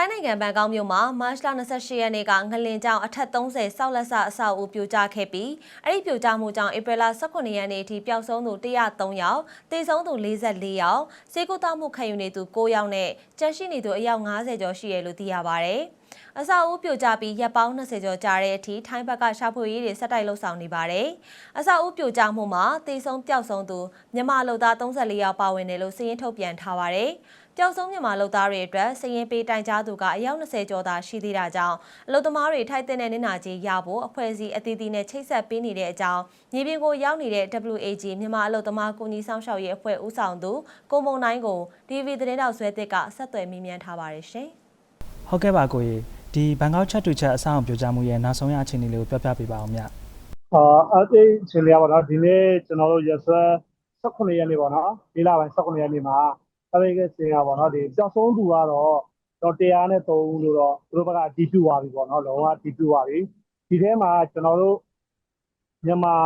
ထိုင်းနိုင်ငံဘန်ကောက်မြို့မှာမတ်လ28ရက်နေ့ကငလင်ကြောင်အထက်30ဆောက်လက်ဆအဆောက်အဦပြိုကျခဲ့ပြီးအဲ့ဒီပြိုကျမှုကြောင့်ဧပြီလ18ရက်နေ့အထိပျောက်ဆုံးသူ103ယောက်သေဆုံးသူ44ယောက်စေကူတောက်မှုခံယူနေသူ9ယောက်နဲ့ကျန်ရှိနေသူအယောက်90ကျော်ရှိရလို့သိရပါဗျ။ အဆောက်အဦပြိုကျပြီးရပ်ပေါင်း20ကျော်ကြာတဲ့အထိထိုင်းဘက်ကရှာဖွေရေးတွေဆက်တိုက်လှုပ်ဆောင်နေပါတယ်။အဆောက်အဦပြိုကျမှုမှာသေဆုံးပျောက်ဆုံးသူမြန်မာလူသား34ယောက်ပါဝင်တယ်လို့စီးရင်ထုတ်ပြန်ထားပါတယ်။ပျောက်ဆုံးမြန်မာလုပ်သားတွေအတွက်စည်ရင်ပေးတိုင်ကြားသူကအယောက်20ကျော်သာရှိသေးတာကြောင့်အလုပ်သမားတွေထိုက်တဲ့နေနာကြီးရဖို့အဖွဲ့အစည်းအသီးသီးနဲ့ချိတ်ဆက်ပေးနေတဲ့အကြောင်းညီပင်ကိုရောက်နေတဲ့ WAG မြန်မာအလုပ်သမားကူညီဆောင်ရှောက်ရေးအဖွဲ့ဦးဆောင်သူကိုမုံနိုင်ကို DV သတင်းတောက်ဆွဲတစ်ကဆက်သွယ်မိမြန်ထားပါတယ်ရှင်။ ဟုတ်ကဲ့ပါကိုကြီးဒီဘန်ကောက်ချက်တူချက်အဆောင်ပြောကြမှုရဲ့နောက်ဆုံးရအခြေအနေလေးကိုပြောပြပေးပါအောင်မြတ်။အာအဲ့ဒီအခြေအနေကပေါ့နော်ဒီနေ့ကျွန်တော်တို့ရဆွဲ18ရက်နေ့ပေါ့နော်ဒီလပိုင်း18ရက်နေ့မှာအဲ့ဒီကစင်ရပါတော့ဒီပျောက်ဆုံးသူကတော့တော့100နဲ့3ဦးလို့တော့သူတို့ဘက်ကတီးပြွားပြီပေါ့နော်လုံးဝတီးပြွားပြီဒီထဲမှာကျွန်တော်တို့မြန်မာ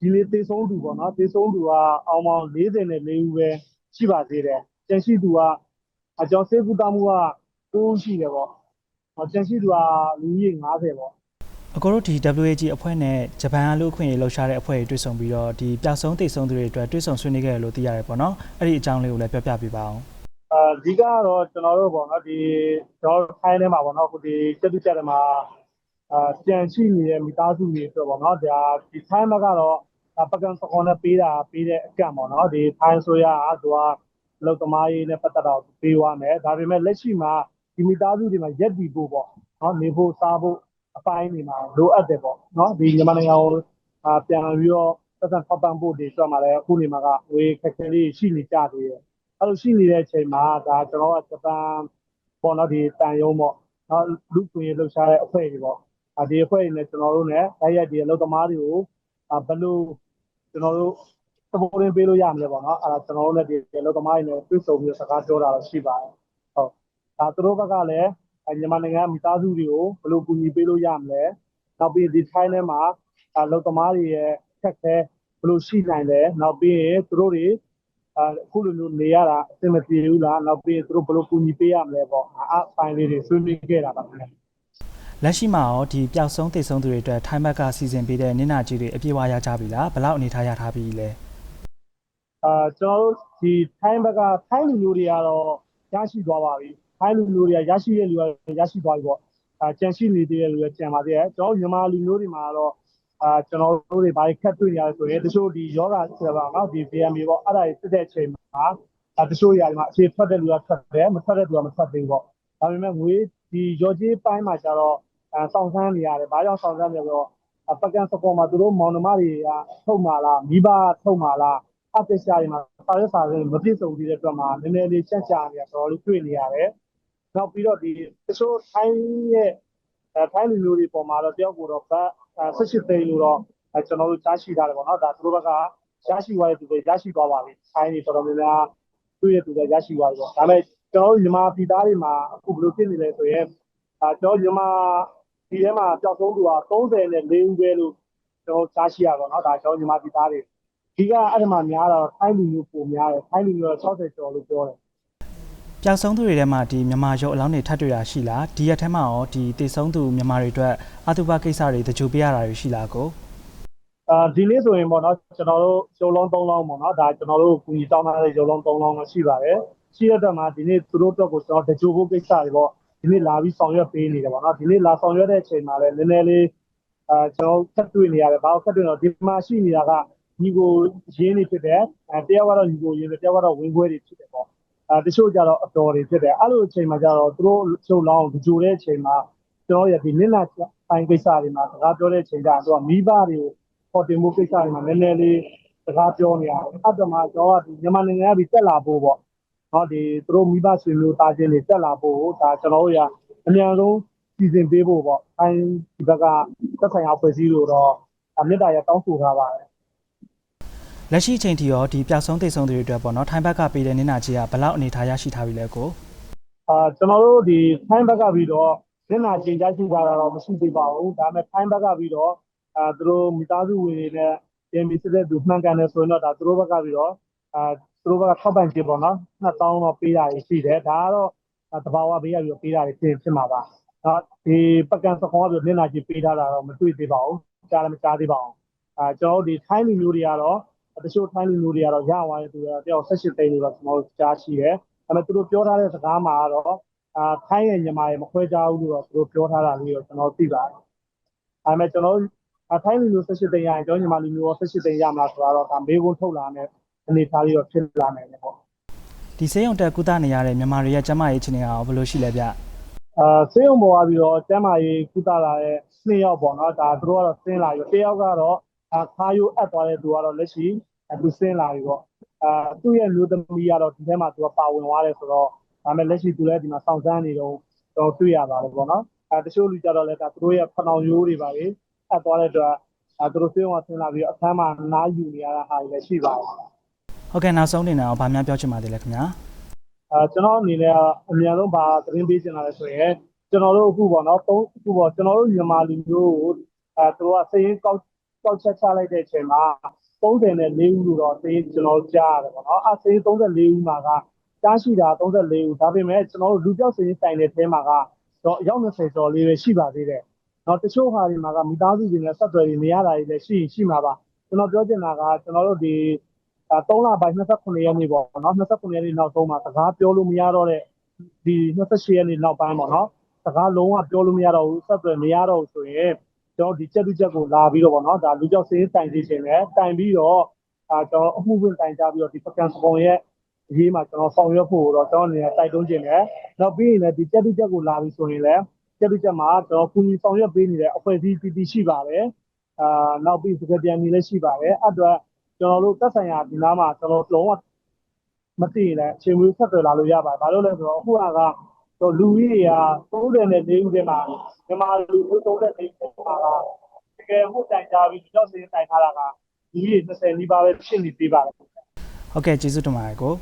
ဒီလေးသေဆုံးသူပေါ့နော်သေဆုံးသူကအောင်ပေါင်း44ဦးပဲရှိပါသေးတယ်ကျန်ရှိသူကအကျော်စေကူတမှုက 9ရှိတယ်ပေါ့ကျန်ရှိသူကလူကြီး90ပေါ့အကိုတို့ဒီ WAG အဖွဲ့နဲ့ဂျပန်အလို့ခွင့်ရေးလှုပ်ရှားတဲ့အဖွဲ့တွေတွေ့ဆုံပြီးတော့ဒီပျောက်ဆုံးတိတ်ဆုံးသူတွေအတွက်တွေ့ဆုံဆွေးနွေးခဲ့ရလို့သိရတယ်ပေါ့နော်အဲ့ဒီအကြောင်းလေးကိုလည်းပြောပြပေးပါအောင်အဓိကတော့ကျွန်တော်တို့ပေါ့နော်ဒီကျွန်တော်ထိုင်းထဲမှာပေါ့နော်ခုဒီစက်တူချက်ထဲမှာအာကြံရှိနေတဲ့မိသားစုတွေဆိုပေါ့နော်ဒါဒီထိုင်းမှာကတော့ပကံစကွန်နဲ့ပေးတာပေးတဲ့အကန့်ပေါ့နော်ဒီထိုင်းဆိုရအသူကလောက်သမားရေးနဲ့ပတ်သက်တော့ပေးသွားမယ်ဒါပေမဲ့လက်ရှိမှာ ဒီမိသားစုတွေမှာရက်တည်ဖို့ပေါ့နော်နေဖို့စားဖို့အပိုင်းတွေမှာလိုအပ်တယ်ပေါ့နော်ဒီမြန်မာနိုင်ငံကိုအာပြန်ပြီးတော့သက်သက်ထောက်ပံ့ဖို့တွေဆိုမှလည်းအခုနေမှာကဝေခက်ခဲလေးရှိနေကြသေးတယ်အဲ့လိုရှိနေတဲ့အချိန်မှာဒါကျွန်တော်ကဂျပန်ပေါ့နော်ဒီတန်ယုံပေါ့နော်လူ့ခွင့်ရေးလှုပ်ရှားတဲ့အဖွဲ့တွေပေါ့အဒီအဖွဲ့တွေနဲ့ကျွန်တော်တို့ ਨੇ တိုက်ရိုက်ဒီအလုပ်သမားတွေကိုဘယ်လိုကျွန်တော်တို့ supporting ပေးလို့ရမလဲပေါ့နော်အဲ့ဒါကျွန်တော်တို့လည်းဒီအလုပ်သမားတွေနဲ့တွေ့ဆုံပြီးစကားပြောတာတော့ရှိပါတယ်ဟုတ် ဒါသူတို့ဘက်ကလည်းမြန်မာနိုင်ငံမိသားစုတွေကိုဘယ်လိုကူညီပေးလို့ရမလဲနောက်ပြီးဒီထိုင်းထဲမှာအလုပ်သမားတွေရဲ့ခက်ခဲဘယ်လိုရှိနိုင်လဲနောက်ပြီးရင်သူတို့တွေအခုလိုမျိုးနေရတာအဆင်မပြေဘူးလားနောက်ပြီးသူတို့ဘယ်လိုကူညီပေးရမလဲပေါ့အပိုင်းလေးတွေဆွေးနွေးခဲ့တာပါခင်ဗျလက်ရှိမှာရောဒီပျောက်ဆုံးတိတ်ဆုံးသူတွေအတွက်ထိုင်းဘက်ကစီစဉ်ပေးတဲ့နင်းနာကြီးတွေအပြည့်အဝရကြပြီလားဘယ်လောက်အနေထားရထားပြီလဲအာကျွန်တော်တို့ဒီထိုင်းဘက်ကထိုင်းလူမျိုးတွေကတော့ရရှိသွားပါပြီ အဲလူလူတွေကရရှိတဲ့လူကရရှိသွားပြီပေါ့အာကြံရှိနေသေးတဲ့လူကကြံပါသေးတယ်ကျွန်တော်မြန်မာလူမျိုးတွေမှာတော့အာကျွန်တော်တို့တွေဘာတွေခက်တွေ့ရလဲဆိုရင်တချို့ဒီယောဂဆိုတာကဒီ VM ပေါ့အဲ့ဒါတွေတက်တဲ့အချိန်မှာအဲတချို့နေရာတွေမှာအခြေထွက်တဲ့လူကထွက်တယ်မထွက်တဲ့လူကမထွက်သေးဘူးပေါ့ဒါပေမဲ့ငွေဒီရော်ကြီးပိုင်းမှာကျတော့အဲစောင့်ဆန်းနေရတယ်ဘာကြောင့်စောင့်ဆန်းနေလဲဆိုတော့ပကံစကောမှာသူတို့မောင်နှမတွေကထုတ်မှာလားမိဘထုတ်မှာလားအပ္ပရှာတွေမှာစာရွက်စာတွေမပြည့်စုံသေးတဲ့အတွက်မှာနည်းနည်းလေးချက်ချနေရတော့လို့တွေ့နေရတယ် နောက်ပြီးတော့ဒီတချို့ထိုင်းရဲ့ထိုင်းလူမျိုးတွေပေါ်မှာတော့တယောက်ကိုတော့ဘတ်18သိန်းလို့တော့ကျွန်တော်တို့ကြားရှိထားတယ်ပေါ့နော်ဒါသူတို့ဘက်ကရရှိသွားတဲ့သူတွေရရှိသွားပါပြီထိုင်းတွေတော်တော်များများတွေ့ရတဲ့သူတွေရရှိသွားပြီပေါ့ဒါပေမဲ့ကျွန်တော်တို့မြန်မာပြည်သားတွေမှာအခုဘယ်လိုဖြစ်နေလဲဆိုရင်ဒါကျွန်တော်မြန်မာဒီထဲမှာပျောက်ဆုံးသူက30နဲ့4ဦးပဲလို့ကျွန်တော်ကြားရှိရပါတော့ဒါကျွန်တော်မြန်မာပြည်သားတွေဒီကအဲ့ဒီမှာများတော့ထိုင်းလူမျိုးပုံများတယ်ထိုင်းလူမျိုး60ကျော်လို့ပြောတယ် ပျောက်ဆုံးသူတွေထဲမှာဒီမြန်မာရုပ်အလောင်းတွေထပ်တွေ့တာရှိလားဒီရက်ထဲမှာရောဒီတည်ဆုံးသူမြန်မာတွေအတွက်အတုပကိစ္စတွေတကြိုပေးရတာတွေရှိလားကိုအာဒီနေ့ဆိုရင်ပေါ့နော်ကျွန်တော်တို့ရုပ်လုံး၃လုံးပေါ့နော်ဒါကျွန်တော်တို့ကူညီတောင်းထားတဲ့ရုပ်လုံး၃လုံးရှိပါတယ်ရှိတဲ့အတွက်မှာဒီနေ့သူတို့အတွက်ကိုကျွန်တော်တကြိုဖို့ကိစ္စတွေပေါ့ဒီနေ့လာပြီးဆောင်ရွက်ပေးနေတယ်ပေါ့နော်ဒီနေ့လာဆောင်ရွက်တဲ့အချိန်မှာလည်းနည်းနည်းလေးအာကျွန်တော်ဆက်တွေ့နေရတယ်ဘာလို့ဆက်တွေ့တော့ဒီမှာရှိနေတာကညီကိုရင်းနေဖြစ်တယ်အဲတယောက်ကတော့ညီကိုရင်းတယ်တယောက်ကတော့ဝင်းခွဲတွေဖြစ်တယ်ပေါ့ အဲတချို့ကြတော့အတော်တွေဖြစ်တယ်အဲ့လိုအချိန်မှာကြတော့သူတို့ချုပ်လောင်းကြိုတဲ့အချိန်မှာကျွန်တော်ရဒီနစ်နာပိုင်းကိစ္စတွေမှာစကားပြောတဲ့အချိန်ကျတော့သူကမိဘတွေကိုပေါ်တင်မှုကိစ္စတွေမှာနည်းနည်းလေးစကားပြောနေရတယ်အဲ့ဒါမှကျွန်တော်ကဒီမြန်မာနိုင်ငံကပြီးတက်လာဖို့ပေါ့ဟောဒီသူတို့မိဘဆွေမျိုးသားချင်းတွေတက်လာဖို့ဒါကျွန်တော်တို့ရအများဆုံးစီစဉ်ပေးဖို့ပေါ့အဲဒီဘက်ကသက်ဆိုင်ရာဖွဲ့စည်းလို့တော့အမြင့်တာရတောင်းဆိုထားပါတယ် လက်ရှိအချိန်ထိရောဒီပျောက်ဆုံးတိတ်ဆုံးတွေအတွက်ပေါ့နော်ထိုင်းဘက်ကပေးတဲ့နင်းနာကြီးကဘယ်လောက်အနေထားရရှိထားပြီလဲကိုအာကျွန်တော်တို့ဒီထိုင်းဘက်ကပြီးတော့နင်းနာကြီးရရှိထားတာတော့မရှိသေးပါဘူးဒါပေမဲ့ထိုင်းဘက်ကပြီးတော့အာသူတို့မိသားစုဝင်တွေနဲ့ပြင်ပြီးစစ်တဲ့သူမှန်ကန်တယ်ဆိုရင်တော့ဒါသူတို့ဘက်ကပြီးတော့အာသူတို့ဘက်ကထောက်ပံ့ခြင်းပေါ့နော်2000တော့ပေးတာရှိတယ်ဒါကတော့တဘာဝဘေးရပြီးပေးတာတွေဖြစ်ဖြစ်မှာပါနော်ဒီပကံစခွန်ကပြီးမျက်နှာကြီးပေးထားတာတော့မတွေ့သေးပါဘူးကြားလည်းမကြားသေးပါဘူးအဲကျွန်တော်တို့ဒီထိုင်းလူမျိုးတွေကတော့ တချို့ထိုင်းလူမျိုးတွေကတော့ရသွားတဲ့သူတွေတော့တယောက်18သိန်းလို့တော့ကျွန်တော်တို့ကြားရှိတယ်ဒါပေမဲ့သူတို့ပြောထားတဲ့စကားမှာကတော့အာထိုင်းရဲ့ညီမရဲ့မခွဲကြဘူးလို့တော့သူတို့ပြောထားတာလေးတော့ကျွန်တော်သိပါတယ်အဲမဲ့ကျွန်တော်တို့အထိုင်းလူမျိုး18သိန်းရရင်ကျွန်တော်ညီမလူမျိုး18သိန်းရမှာဆိုတော့ဒါမေးခွန်းထုတ်လာမယ်အနေထားလေးတော့ဖြစ်လာမယ်ပေါ့ဒီစေးရုံတက်ကုသနေရတဲ့မြန်မာတွေရဲ့ကျန်းမာရေးအခြေအနေကရောဘယ်လိုရှိလဲဗျအာဆေးရုံပေါ်ကပြီးတော့ကျမ်းမာရေးကုသလာတဲ့နှစ်ယောက်ပေါ့နော်ဒါသူတို့ကတော့ဆင်းလာပြီးတစ်ယောက်ကတော့အာ ခါယိုအပ်သွားတဲ့သူကတော့လက်ရှိအသူဆင်းလာပြီပေါ့အာသူ့ရဲ့လူသမီးကတော့ဒီထဲမှာသူကပါဝင်သွားတယ်ဆိုတော့ဒါပေမဲ့လက်ရှိသူလည်းဒီမှာစောင့်စမ်းနေတော့တော့တွေ့ရပါတယ်ပေါ့နော်အဲတချို့လူကြတော့လည်းဒါသူတို့ရဲ့ဖဏောင်ရိုးတွေပါလေအပ်သွားတဲ့အတွက်အဲသူတို့ဆေးရုံကဆင်းလာပြီးအခန်းမှာနားယူနေရတာဟာတွေလည်းရှိပါတယ်ဟုတ်ကဲ့နောက်ဆုံးအနေနဲ့ရောဗာများပြောချင်ပါသေးလဲခင်ဗျာအဲကျွန်တော်အနေနဲ့အများဆုံးဘာသတင်းပေးချင်တာလဲဆိုရင်ကျွန်တော်တို့အခုပေါ့နော်သုံးအခုပေါ့ကျွန်တော်တို့မြန်မာလူမျိုးကိုအဲသူတို့ကစရင်ကောက် ကောက်ချက်ချလိုက်တဲ့အချိန်မှာ34ဦးလို့တော့စရင်ကျွန်တော်ကြားရတယ်ပေါ့နော်အဲစရင်34ဦးမှာကကြားရှိတာ34ဦးဒါပေမဲ့ကျွန်တော်တို့လူပြောက်စရင်တိုင်တဲ့အဲမှာကတော့အယောက်20ကျော်လေးပဲရှိပါသေးတယ်နော်တချို့ဟာတွေမှာကမိသားစုတွေနဲ့ဆက်သွယ်ပြီးမရတာတွေလည်းရှိရင်ရှိမှာပါကျွန်တော်ပြောချင်တာကကျွန်တော်တို့ဒီအဲ3လပိုင်း29ရက်နေ့ပေါ့နော်29ရက်နေ့နောက်ဆုံးမှာစကားပြောလို့မရတော့တဲ့ဒီ28ရက်နေ့နောက်ပိုင်းပေါ့နော်စကားလုံးဝပြောလို့မရတော့ဘူးဆက်သွယ်မရတော့ဘူးဆိုရင် ကျွန်တော်ဒီချက်တူချက်ကိုလာပြီးတော့ပေါ့နော်ဒါလူကြောက်စေးတိုင်စီခြင်းနဲ့တိုင်ပြီးတော့အာကျွန်တော်အမှုဝင်တိုင်ကြပြီးတော့ဒီပကံစပုံရဲ့အရေးမှာကျွန်တော်ဆောင်ရွက်ဖို့တော့ကျွန်တော်အနေနဲ့တိုက်တွန်းခြင်းနဲ့နောက်ပြီးရင်လည်းဒီချက်တူချက်ကိုလာပြီးဆိုရင်လည်းချက်တူချက်မှာကျွန်တော်ကူညီဆောင်ရွက်ပေးနေတဲ့အဖွဲ့အစည်းတည်တည်ရှိပါတယ်အာနောက်ပြီးစကပြန်နေလည်းရှိပါတယ်အဲ့အတွက်ကျွန်တော်တို့သက်ဆိုင်ရာဒီနားမှာကျွန်တော်လုံးဝမသိရင်လည်းအချိန်မွေးဆက်သွယ်လာလို့ရပါတယ်။ဘာလို့လဲဆိုတော့အခုကတော့လူကြီးတွေက30နဲ့4ဦးထဲမှာ မြန်မာလူမျိုး30နဲ့4ဦးမှာကတကယ်မှုတိုင်ကြပြီးကြောက်စင်းတိုင်ထားတာကလူကြီး20နီးပါးပဲဖြစ်နေသေးပါတယ်ဟုတ်ကဲ့ကျေးဇူးတင်ပါတယ်ကို